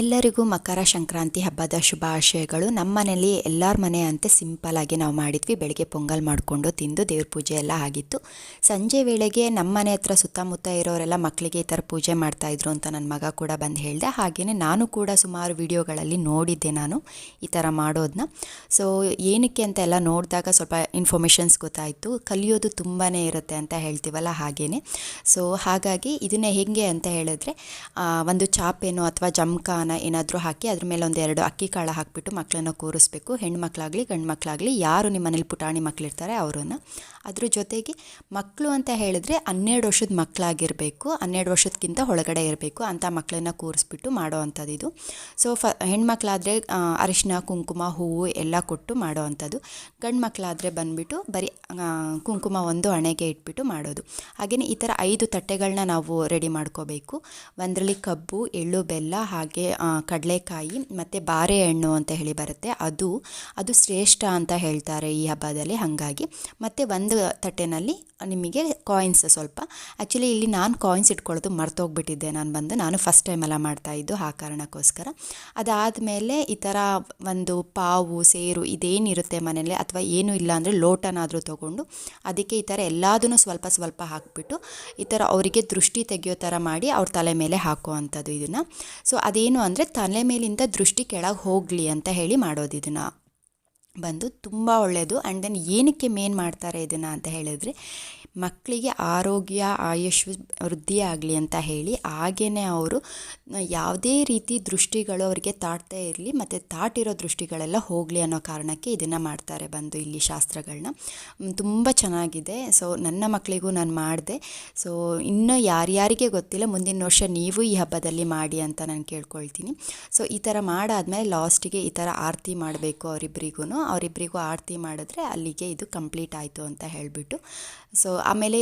ಎಲ್ಲರಿಗೂ ಮಕರ ಸಂಕ್ರಾಂತಿ ಹಬ್ಬದ ಶುಭಾಶಯಗಳು. ನಮ್ಮ ಮನೇಲಿ ಎಲ್ಲರ ಮನೆ ಅಂತೆ ಸಿಂಪಲಾಗಿ ನಾವು ಮಾಡಿದ್ವಿ. ಬೆಳಗ್ಗೆ ಪೊಂಗಲ್ ಮಾಡಿಕೊಂಡು ತಿಂದು ದೇವ್ರ ಪೂಜೆ ಎಲ್ಲ ಆಗಿತ್ತು. ಸಂಜೆ ವೇಳೆಗೆ ನಮ್ಮ ಮನೆ ಹತ್ರ ಸುತ್ತಮುತ್ತ ಇರೋರೆಲ್ಲ ಮಕ್ಕಳಿಗೆ ಈ ಥರ ಪೂಜೆ ಮಾಡ್ತಾಯಿದ್ರು ಅಂತ ನನ್ನ ಮಗ ಕೂಡ ಬಂದು ಹೇಳಿದೆ. ಹಾಗೆಯೇ ನಾನು ಕೂಡ ಸುಮಾರು ವಿಡಿಯೋಗಳಲ್ಲಿ ನೋಡಿದ್ದೆ ನಾನು ಈ ಥರ ಮಾಡೋದನ್ನ ಸೊ ಏನಕ್ಕೆ ಅಂತ ಎಲ್ಲ ನೋಡಿದಾಗ ಸ್ವಲ್ಪ ಇನ್ಫಾರ್ಮೇಷನ್ಸ್ ಗೊತ್ತಾಯಿತು. ಕಲಿಯೋದು ತುಂಬಾ ಇರುತ್ತೆ ಅಂತ ಹೇಳ್ತೀವಲ್ಲ ಹಾಗೆಯೇ ಸೊ ಹಾಗಾಗಿ ಇದನ್ನೇ ಹೇಗೆ ಅಂತ ಹೇಳಿದ್ರೆ ಒಂದು ಚಾಪೇನೋ ಅಥವಾ ಜಮ್ಕಾನ ಏನಾದರೂ ಹಾಕಿ ಅದ್ರ ಮೇಲೆ ಒಂದು ಎರಡು ಅಕ್ಕಿ ಕಾಳು ಹಾಕಿಬಿಟ್ಟು ಮಕ್ಕಳನ್ನು ಕೂರಿಸ್ಬೇಕು. ಹೆಣ್ಮಕ್ಳಾಗಲಿ ಗಂಡು ಮಕ್ಕಳಾಗಲಿ ಯಾರು ನಿಮ್ಮ ಮನೇಲಿ ಪುಟಾಣಿ ಮಕ್ಕಳಿರ್ತಾರೆ ಅವರನ್ನು. ಅದ್ರ ಜೊತೆಗೆ ಮಕ್ಕಳು ಅಂತ ಹೇಳಿದ್ರೆ ಹನ್ನೆರಡು ವರ್ಷದ ಮಕ್ಕಳಾಗಿರಬೇಕು ಹನ್ನೆರಡು ವರ್ಷದಕ್ಕಿಂತ ಒಳಗಡೆ ಇರಬೇಕು ಅಂಥ ಮಕ್ಕಳನ್ನ ಕೂರಿಸ್ಬಿಟ್ಟು ಮಾಡೋ ಅಂಥದ್ದು ಇದು. ಸೊ ಫ ಹೆಣ್ಮಕ್ಳಾದರೆ ಅರಿಶಿನ ಕುಂಕುಮ, ಹೂವು ಎಲ್ಲ ಕೊಟ್ಟು ಮಾಡೋ ಅಂಥದ್ದು ಗಂಡು ಮಕ್ಕಳಾದರೆ ಬಂದುಬಿಟ್ಟು ಬರೀ ಕುಂಕುಮ ಒಂದು ಹಣೆಗೆ ಇಟ್ಬಿಟ್ಟು ಮಾಡೋದು. ಹಾಗೆಯೇ ಈ ಥರ ಐದು ತಟ್ಟೆಗಳನ್ನ ನಾವು ರೆಡಿ ಮಾಡ್ಕೋಬೇಕು. ಒಂದರಲ್ಲಿ ಕಬ್ಬು, ಎಳ್ಳು, ಬೆಲ್ಲ ಹಾಗೆ ಕಡಲೆಕಾಯಿ ಮತ್ತು ಬಾರೆಹಣ್ಣು ಅಂತ ಹೇಳಿ ಬರುತ್ತೆ. ಅದು ಅದು ಶ್ರೇಷ್ಠ ಅಂತ ಹೇಳ್ತಾರೆ ಈ ಹಬ್ಬದಲ್ಲಿ ಹಾಗಾಗಿ. ಮತ್ತು ಒಂದು ತಟ್ಟೆನಲ್ಲಿ ನಿಮಗೆ ಕಾಯಿನ್ಸ್ ಸ್ವಲ್ಪ. ಆ್ಯಕ್ಚುಲಿ ಇಲ್ಲಿ ನಾನು ಕಾಯಿನ್ಸ್ ಇಟ್ಕೊಳ್ಳೋದು ಮರ್ತೋಗ್ಬಿಟ್ಟಿದ್ದೆ. ನಾನು ಬಂದು ನಾನು ಫಸ್ಟ್ ಟೈಮ್ ಎಲ್ಲ ಮಾಡ್ತಾಯಿದ್ದು ಆ ಕಾರಣಕ್ಕೋಸ್ಕರ. ಅದಾದಮೇಲೆ ಈ ಥರ ಒಂದು ಪಾವು, ಸೇರು ಇದೇನಿರುತ್ತೆ ಮನೇಲಿ ಅಥವಾ ಏನೂ ಇಲ್ಲ ಅಂದರೆ ಲೋಟನಾದರೂ ತೊಗೊಂಡು ಅದಕ್ಕೆ ಈ ಥರ ಎಲ್ಲದನ್ನು ಸ್ವಲ್ಪ ಸ್ವಲ್ಪ ಹಾಕಿಬಿಟ್ಟು ಈ ಥರ ಅವರಿಗೆ ದೃಷ್ಟಿ ತೆಗೆಯೋ ಥರ ಮಾಡಿ ಅವ್ರ ತಲೆ ಮೇಲೆ ಹಾಕೋ ಅಂಥದ್ದು ಇದನ್ನು. ಸೊ ಅದೇನು ಅಂದರೆ ತಲೆ ಮೇಲಿಂದ ದೃಷ್ಟಿ ಕೆಳಗೆ ಹೋಗಲಿ ಅಂತ ಹೇಳಿ ಮಾಡೋದು ಇದನ್ನು. ಬಂದು ತುಂಬ ಒಳ್ಳೆಯದು. ಆ್ಯಂಡ್ ದೆನ್ ಏನಕ್ಕೆ ಮೇನ್ ಮಾಡ್ತಾರೆ ಇದನ್ನು ಅಂತ ಹೇಳಿದರೆ, ಮಕ್ಕಳಿಗೆ ಆರೋಗ್ಯ, ಆಯುಷ್ ವೃದ್ಧಿ ಆಗಲಿ ಅಂತ ಹೇಳಿ ಹಾಗೇ ಅವರು ಯಾವುದೇ ರೀತಿ ದೃಷ್ಟಿಗಳು ಅವರಿಗೆ ತಾಟ್ತಾ ಇರಲಿ, ಮತ್ತು ತಾಟಿರೋ ದೃಷ್ಟಿಗಳೆಲ್ಲ ಹೋಗಲಿ ಅನ್ನೋ ಕಾರಣಕ್ಕೆ ಇದನ್ನು ಮಾಡ್ತಾರೆ ಬಂದು ಇಲ್ಲಿ ಶಾಸ್ತ್ರಗಳನ್ನ. ತುಂಬ ಚೆನ್ನಾಗಿದೆ. ಸೊ ನನ್ನ ಮಕ್ಕಳಿಗೂ ನಾನು ಮಾಡಿದೆ. ಸೊ ಇನ್ನೂ ಯಾರ್ಯಾರಿಗೆ ಗೊತ್ತಿಲ್ಲ, ಮುಂದಿನ ವರ್ಷ ನೀವು ಈ ಹಬ್ಬದಲ್ಲಿ ಮಾಡಿ ಅಂತ ನಾನು ಕೇಳ್ಕೊಳ್ತೀನಿ. ಸೊ ಈ ಥರ ಮಾಡಾದ್ಮೇಲೆ ಲಾಸ್ಟಿಗೆ ಈ ಥರ ಆರತಿ ಮಾಡಬೇಕು ಅವರಿಬ್ಬರಿಗೂ ಅವರಿಬ್ಬರಿಗೂ ಆರತಿ ಮಾಡಿದ್ರೆ ಅಲ್ಲಿಗೆ ಇದು ಕಂಪ್ಲೀಟ್ ಆಯಿತು ಅಂತ ಹೇಳಿಬಿಟ್ಟು. ಸೊ ಆಮೇಲೆ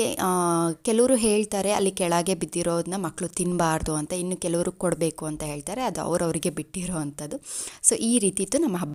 ಕೆಲವರು ಹೇಳ್ತಾರೆ ಅಲ್ಲಿ ಕೆಳಗೆ ಬಿದ್ದಿರೋದನ್ನ ಮಕ್ಕಳು ತಿನ್ನಬಾರ್ದು ಅಂತ, ಇನ್ನು ಕೆಲವರು ಕೊಡಬೇಕು ಅಂತ ಹೇಳ್ತಾರೆ, ಅದು ಅವರವರಿಗೆ ಬಿಟ್ಟಿರೋ ಅಂಥದ್ದು. ಸೊ ಈ ರೀತಿ ಇತ್ತು ನಮ್ಮ ಹಬ್ಬ.